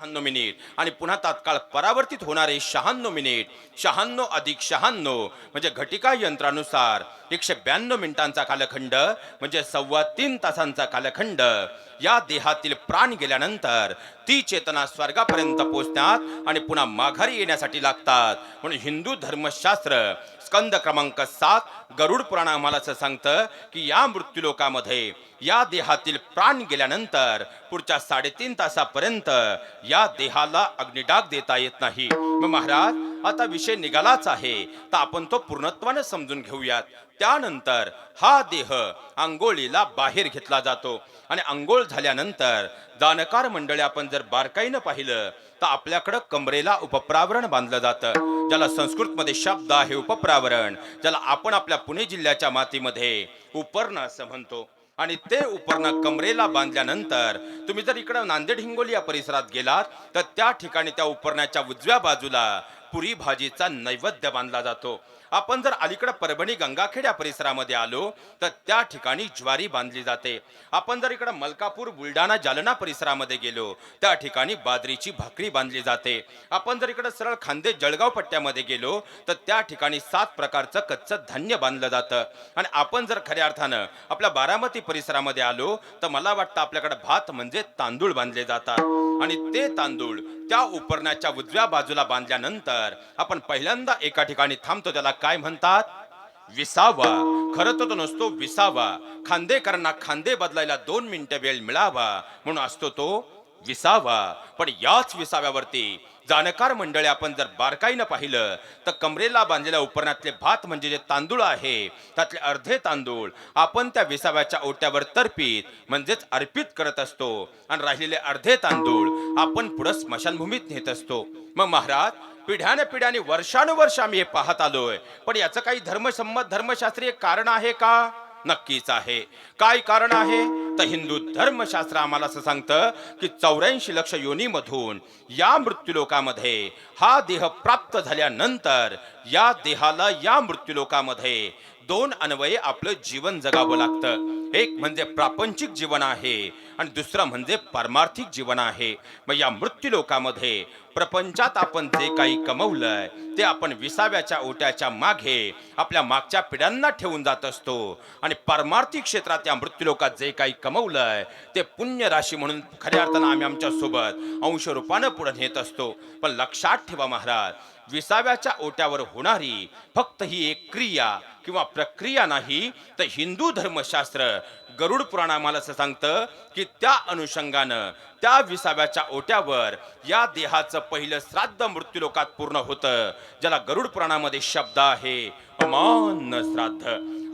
शहाण्णव मिनिट. आणि पुन्हा तात्काळ परावर्तित होणारे शहाण्णव मिनिट. शहाण्णव अधिक शहाण्णव म्हणजे घटिका यंत्रानुसार एकशे ब्याण्णव मिनिटांचा कालखंड म्हणजे सव्वा तीन तासांचा कालखंड. या देहातील प्राण गेल्यानंतर ती चेतना स्वर्गापर्यंत पोहोचण्यात आणि पुन्हा माघारी येण्यासाठी लागतात. म्हणून हिंदू धर्मशास्त्र स्कंद क्रमांक सात गरुड पुराण आम्हाला असं सांगतं की या मृत्यूलोकामध्ये या देहातील प्राण गेल्यानंतर पुढच्या साडेतीन तासापर्यंत या देहाला अग्निडाग देता येत नाही. मग महाराज आता विषय निघालाच आहे. तर आपण तो पूर्णत्वाने समजून घेऊयात. त्यानंतर हा देह आंघोळीला बाहेर घेतला जातो. आणि आंघोळ झाल्यानंतर जाणकार मंडळी आपण जर बारकाईनं पाहिलं तर आपल्याकडं कमरेला उपप्रावरण बांधलं जातं. ज्याला संस्कृतमध्ये शब्द आहे उपप्रावरण ज्याला आपण आपल्या पुणे जिल्ह्याच्या मातीमध्ये उपर्ण असं म्हणतो. आणि ते उपरणं कमरेला बांधल्यानंतर तुम्ही जर इकडं नांदेड हिंगोली या परिसरात गेलात तर त्या ठिकाणी त्या उपरण्याच्या उजव्या बाजूला पुरी भाजीचा नैवेद्य बांधला जातो. आपण जर अलीकडे परभणी गंगाखेड्या परिसरामध्ये आलो तर त्या ठिकाणी ज्वारी बांधली जाते. आपण जर इकडे मलकापूर बुलढाणा जालना परिसरामध्ये गेलो त्या ठिकाणी बाजरीची भाकरी बांधली जाते. आपण जर इकडे सरळ खांदे जळगाव पट्ट्यामध्ये गेलो तर त्या ठिकाणी सात प्रकारचं कच्चं धान्य बांधलं जातं. आणि आपण जर खऱ्या अर्थानं आपल्या बारामती परिसरामध्ये आलो तर मला वाटतं आपल्याकडे भात म्हणजे तांदूळ बांधले जातात. आणि ते तांदूळ त्या उपरण्याच्या उजव्या बाजूला बांधल्यानंतर आपण पहिल्यांदा एका ठिकाणी थांबतो त्याला काय म्हणतात? विसावा. खरं तर तो नसतो विसावा. खांदेकरांना खांदे बदलायला दोन मिनिटं वेळ मिळावा म्हणून असतो तो विसावा. पण याच विसाव्यावरती जाणकार मंडळी आपण जर बारकाईनं पाहिलं तर कमरेला बांधलेल्या उपरणातले भात म्हणजे जे तांदूळ आहे त्यातले अर्धे तांदूळ आपण त्या विसाव्याच्या ओट्यावर तर्पित म्हणजेच अर्पित करत असतो. आणि राहिलेले अर्धे तांदूळ आपण पुढं स्मशानभूमीत नेत असतो. मग महाराज पिढ्याने पिढ्याने वर्षानुवर्ष आम्ही हे पाहत आलोय. पण याचं काही धर्मसंमत धर्मशास्त्रीय कारण आहे का? नक्कीच आहे. काय कारण आहे? तर हिंदू धर्मशास्त्र आम्हाला असं सांगतं की चौऱ्याऐंशी लक्ष योनीमधून या मृत्यूलोकामध्ये हा देह प्राप्त झाल्यानंतर या देहाला या मृत्यूलोकामध्ये दोन अन्वये आपलं जीवन जगावं लागतं. एक म्हणजे प्रापंचिक जीवन आहे. आणि दुसरं म्हणजे पारमार्थिक जीवन आहे. मग या मृत्यूलोकामध्ये प्रपंचात आपण जे काही कमवलंय ते आपण विसाव्याच्या ओट्याच्या मागे आपल्या मागच्या पिढ्यांना ठेवून जात असतो. आणि पारमार्थिक क्षेत्रात या मृत्यूलोकात जे काही कमवलंय ते पुण्य राशी म्हणून खऱ्या अर्थानं आम्ही आमच्यासोबत अंश रूपानं पुढे नेत असतो. पण लक्षात ठेवा महाराज विसाव्याच्या ओट्यावर होणारी फक्त ही एक क्रिया किंवा प्रक्रिया नाही तर हिंदू धर्मशास्त्र गरुड पुराण आम्हाला असं सांगतं की त्या अनुषंगानं त्या विसाव्याच्या ओट्यावर या देहाचं पहिलं श्राद्ध मृत्यूलोकात पूर्ण होतं ज्याला गरुड पुराणामध्ये शब्द आहे. अमान्य श्राद्ध.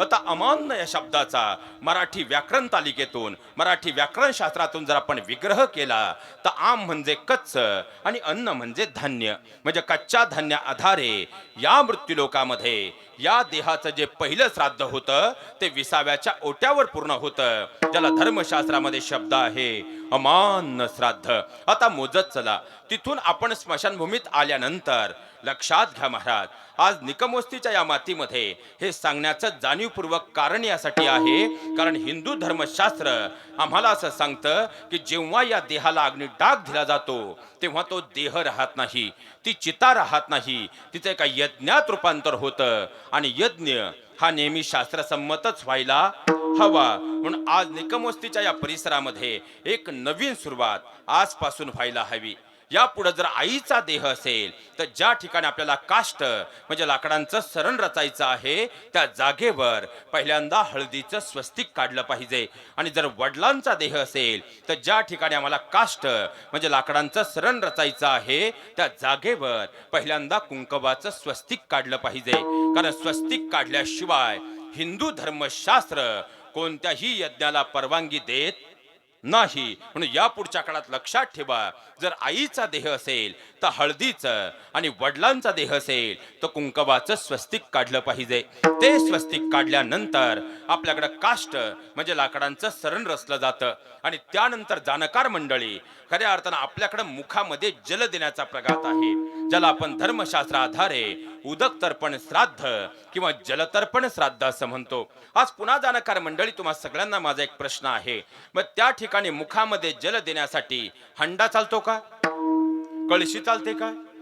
आता अमान्य या शब्दाचा मराठी व्याकरण तालिकेतून मराठी व्याकरण शास्त्रातून जर आपण विग्रह केला तर आम म्हणजे कच्च आणि अन्न म्हणजे धान्य. म्हणजे कच्च्या धान्या आधारे या मृत्यूलोकामध्ये या देहाचं जे पहिलं श्राद्ध होतं ते विसाव्याच्या ओट्यावर पूर्ण होतं ज्याला धर्मशास्त्रामध्ये शब्द आहे अमान्य श्राद्ध. आता मोजत चला. तिथून आपण स्मशानभूमीत आल्यानंतर लक्षात घ्या महाराज आज निकमोस्तीच्या या मातीमध्ये हे सांगण्याचं जाणीवपूर्वक कारण यासाठी आहे. कारण हिंदू धर्मशास्त्र आम्हाला असं सांगतं की जेव्हा या देहाला अग्नी डाग दिला जातो तेव्हा तो देह राहत नाही ती चिता राहत नाही तिचं एका यज्ञात रूपांतर होतं. आणि यज्ञ हा नेहमी शास्त्रसंमतच व्हायला हवा. म्हणून आज निकमोस्तीच्या या परिसरामध्ये एक नवीन सुरुवात आजपासून व्हायला हवी. यापुढे जर आईचा देह असेल तर ज्या ठिकाणी आपल्याला काष्ट म्हणजे लाकडांचं सरण रचायचं आहे त्या जागेवर पहिल्यांदा हळदीचं स्वस्तिक काढलं पाहिजे. आणि जर वडिलांचा देह असेल तर ज्या ठिकाणी आम्हाला काष्ट म्हणजे लाकडांचं सरण रचायचं आहे त्या जागेवर पहिल्यांदा कुंकवाचं स्वस्तिक काढलं पाहिजे. कारण स्वस्तिक काढल्याशिवाय हिंदू धर्मशास्त्र कोणत्याही यज्ञाला परवानगी देत नाही. म्हणून या पुढच्या काळात लक्षात ठेवा. जर आईचा देह असेल तर हळदीचं आणि वडिलांचा देह असेल तर कुंकवाचं स्वस्तिक काढलं पाहिजे. ते स्वस्तिक काढल्यानंतर आपल्याकडं काष्ट म्हणजे लाकडांचं सरण रचलं जातं. आणि त्यानंतर जाणकार मंडळी खऱ्या अर्थानं आपल्याकडं मुखामध्ये जल देण्याचा प्रघात आहे. ज्याला आपण धर्मशास्त्र आधारे उदक तर्पण श्राद्ध किंवा जलतर्पण श्राद्ध असं म्हणतो. आज पुन्हा जाणकार मंडळी तुम्हा सगळ्यांना माझा एक प्रश्न आहे. मग त्या ठिकाणी मुखामध्ये जल देण्यासाठी हंडा चालतो का? कळशी चालते का?